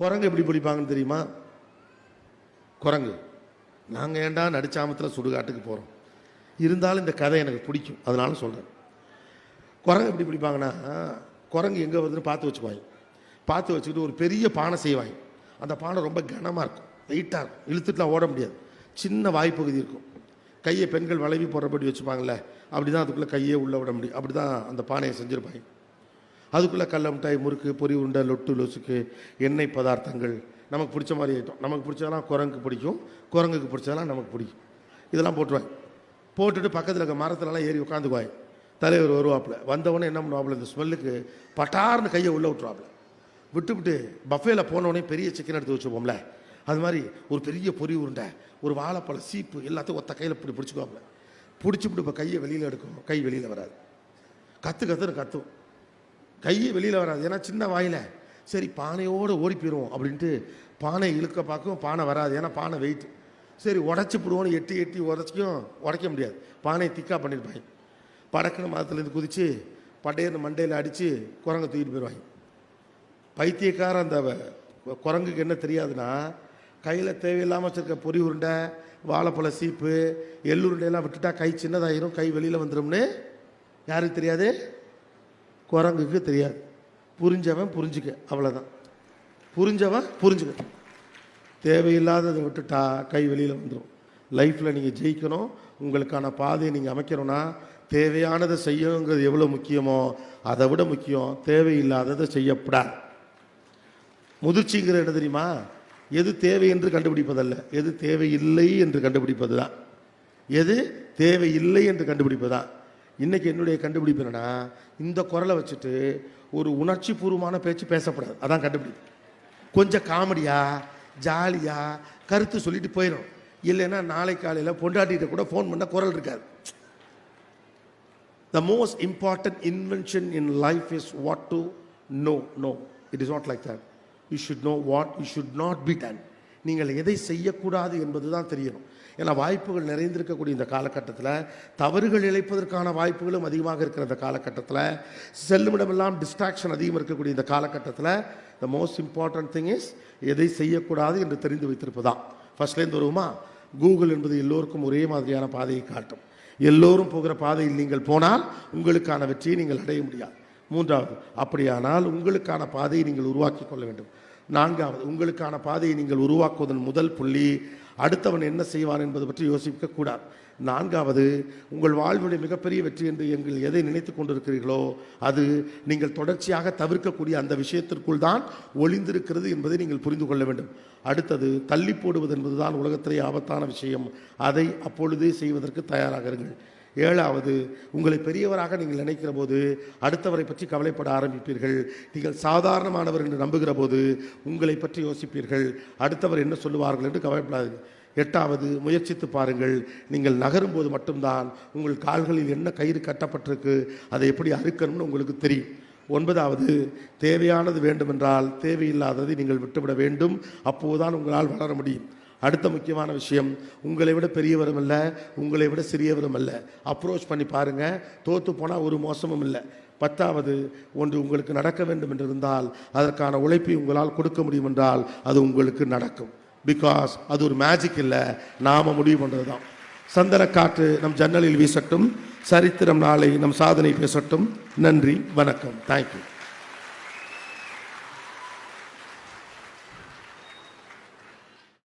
குரங்கு எப்படி பிடிப்பாங்கன்னு தெரியுமா? குரங்கு. நாங்கள் ஏன்டா நடிச்சாமத்தில் சுடுகாட்டுக்கு போகிறோம் இருந்தாலும் இந்த கதை எனக்கு பிடிக்கும். அதனால சொல்கிறேன் குரங்கு எப்படி பிடிப்பாங்கன்னா குரங்கு எங்கே வருதுன்னு பார்த்து வச்சுக்குவாங்க பார்த்து வச்சுக்கிட்டு ஒரு பெரிய பானை செய்வாங்க அந்த பானை ரொம்ப கனமாக இருக்கும். வெயிட்டாக இருக்கும். இழுத்துட்டுலாம் ஓட முடியாது. சின்ன வாய்ப்பகுதி இருக்கும். கையை பெண்கள் வளைவி போடுறபடி வச்சுப்பாங்களே அப்படி தான் அதுக்குள்ளே கையே உள்ளே விட முடியும். அப்படி தான் அந்த பானையை செஞ்சுருப்பாங்க அதுக்குள்ளே கடல மிட்டாய் முறுக்கு பொரி உருண்டை லொட்டு லொசுக்கு எண்ணெய் பதார்த்தங்கள். நமக்கு பிடிச்ச மாதிரி ஐட்டம் நமக்கு பிடிச்சதெல்லாம் குரங்குக்கு பிடிக்கும். குரங்குக்கு பிடிச்சதெல்லாம் நமக்கு பிடிக்கும். இதெல்லாம் போட்டுருவாங்க போட்டுட்டு பக்கத்தில் இருக்க மரத்துலலாம் ஏறி உட்காந்துக்குவாங்க தலைவர் வருவாப்புல. வந்தவொடனே என்ன பண்ணுவாப்புல? இந்த ஸ்மெல்லுக்கு பட்டார்னு கையை உள்ளே விட்டுருவாப்புல. விட்டுவிட்டு பஃபேல போனவொடனே பெரிய சிக்கன் எடுத்து வச்சுப்போம்ல. அது மாதிரி ஒரு பெரிய பொரி உருண்டை ஒரு வாழைப்பழம் சீப்பு எல்லாத்தையும் ஒத்த கையில் இப்படி பிடிச்சிக்குவாப்புல. பிடிச்சிவிட்டு இப்போ கையை வெளியில் எடுக்கும். கை வெளியில் வராது. கற்று கற்றுன்னு கத்தும். கை வெளியில் வராது. ஏன்னா சின்ன வாயில சரி பானையோடு ஓடி போயிடுவோம் அப்படின்ட்டு பானை இழுக்க பார்க்கும் பானை வராது. ஏன்னா பானை வெயிட் சரி உடச்சி போடுவோன்னு எட்டி எட்டி உடச்சிக்கும் உடைக்க முடியாது. பானையை திக்காக பண்ணியிருப்பாங்க படக்குன்னு மதத்துலேருந்து குதித்து பட்டையர்னு மண்டையில் அடித்து குரங்கை தூக்கிட்டு போயிடுவாங்க பைத்தியக்கார அந்த வ- குரங்குக்கு என்ன தெரியாதுன்னா கையில் தேவையில்லாமல் வச்சுருக்க பொரி உருண்டை வாழைப்பழ சீப்பு எள்ளுருண்டையெல்லாம் விட்டுட்டா கை சின்னதாயிரும் கை வெளியில் வந்துடும்னு யாருக்கு தெரியாது? குரங்குக்கு தெரியாது. புரிஞ்சவன் புரிஞ்சுக்க அவ்வளோதான் புரிஞ்சவன் புரிஞ்சுக்க. தேவையில்லாததை விட்டுட்டா கை வெளியில் வந்துடும் லைஃப்பில் நீங்கள் ஜெயிக்கணும் உங்களுக்கான பாதையை நீங்கள் அமைக்கணும்னா தேவையானதை செய்யணுங்கிறது எவ்வளோ முக்கியமோ அதை விட முக்கியம் தேவையில்லாததை செய்யப்படாது. முதிர்ச்சிங்கிற என்ன தெரியுமா? எது தேவை என்று கண்டுபிடிப்பதல்ல. எது தேவையில்லை என்று கண்டுபிடிப்பது தான் எது தேவையில்லை என்று கண்டுபிடிப்பது தான் இன்றைக்கி என்னுடைய கண்டுபிடிப்பு என்னன்னா இந்த குரலை வச்சுட்டு ஒரு உணர்ச்சி பூர்வமான பேச்சு பேசப்படாது. அதான் கண்டுபிடிப்பு. கொஞ்சம் காமெடியாக ஜாலியாக கருத்து சொல்லிட்டு போயிடும் இல்லைன்னா நாளை காலையில் பொண்டாட்டிகிட்ட கூட ஃபோன் பண்ண குரல் இருக்காது. The most important invention in life is what to know no it is not like that you should know what you should not be done நீங்கள் எதை செய்யக்கூடாது என்பது தான் தெரியணும். ஏன்னா வாய்ப்புகள் நிறைந்திருக்கக்கூடிய இந்த காலகட்டத்தில் தவறுகள் இழைப்பதற்கான வாய்ப்புகளும் அதிகமாக இருக்கிற இந்த காலகட்டத்தில் செல்லுமிடமெல்லாம் டிஸ்ட்ராக்ஷன் அதிகம் இருக்கக்கூடிய இந்த காலகட்டத்தில் the most important thing is எதை செய்யக்கூடாது என்று தெரிந்து வைத்திருப்பதான் ஃபர்ஸ்ட்லேருந்து வருவோமா? கூகுள் என்பது எல்லோருக்கும் ஒரே மாதிரியான பாதையை காட்டும். எல்லோரும் போகிற பாதையில் நீங்கள் போனால் உங்களுக்கான வெற்றியை நீங்கள் அடைய முடியாது. மூன்றாவது அப்படியானால் உங்களுக்கான பாதையை நீங்கள் உருவாக்கி கொள்ள வேண்டும். நான்காவது உங்களுக்கான பாதையை நீங்கள் உருவாக்குவதன் முதல் புள்ளி அடுத்தவன் என்ன செய்வான் என்பது பற்றி யோசிக்க கூடாது. நான்காவது உங்கள் வாழ்வுடைய மிகப்பெரிய வெற்றி என்று எங்கள் எதை நினைத்து கொண்டிருக்கிறீர்களோ அது நீங்கள் தொடர்ச்சியாக தவிர்க்கக்கூடிய அந்த விஷயத்திற்குள் தான் ஒளிந்திருக்கிறது என்பதை நீங்கள் புரிந்து கொள்ள வேண்டும். அடுத்தது தள்ளி போடுவது என்பதுதான் உலகத்திலே ஆபத்தான விஷயம். அதை அப்பொழுதே செய்வதற்கு தயாராக இருங்கள். ஏழாவது உங்களை பெரியவராக நீங்கள் நினைக்கிற போது அடுத்தவரை பற்றி கவலைப்பட ஆரம்பிப்பீர்கள். நீங்கள் சாதாரணமானவர் என்று நம்புகிற போது உங்களை பற்றி யோசிப்பீர்கள். அடுத்தவர் என்ன சொல்லுவார்கள் என்று கவலைப்படாது. எட்டாவது முயற்சித்து பாருங்கள். நீங்கள் நகரும் போது மட்டும்தான் உங்கள் கால்களில் என்ன கயிறு கட்டப்பட்டிருக்கு அதை எப்படி அறுக்கணும்னு உங்களுக்கு தெரியும். ஒன்பதாவது தேவையானது வேண்டுமென்றால் தேவையில்லாததை நீங்கள் விட்டுவிட வேண்டும். அப்போதுதான் உங்களால் வளர முடியும். அடுத்த முக்கியமான விஷயம் உங்களை விட பெரியவரும் இல்லை உங்களை விட சிறியவரும் இல்லை அப்ரோச் பண்ணி பாருங்க. தோத்து போனால் ஒரு மோசமும் இல்லை. பத்தாவது ஒன்று உங்களுக்கு நடக்க வேண்டும் என்று இருந்தால் அதற்கான உழைப்பை உங்களால் கொடுக்க முடியும் என்றால் அது உங்களுக்கு நடக்கும். பிகாஸ் அது ஒரு மேஜிக் இல்லை. நாம் முடிவு பண்ணுறது தான் சந்தன காற்று நம் ஜன்னலில் வீசட்டும். சரித்திரம் நாளை நம் சாதனை பேசட்டும். நன்றி வணக்கம். தேங்க்யூ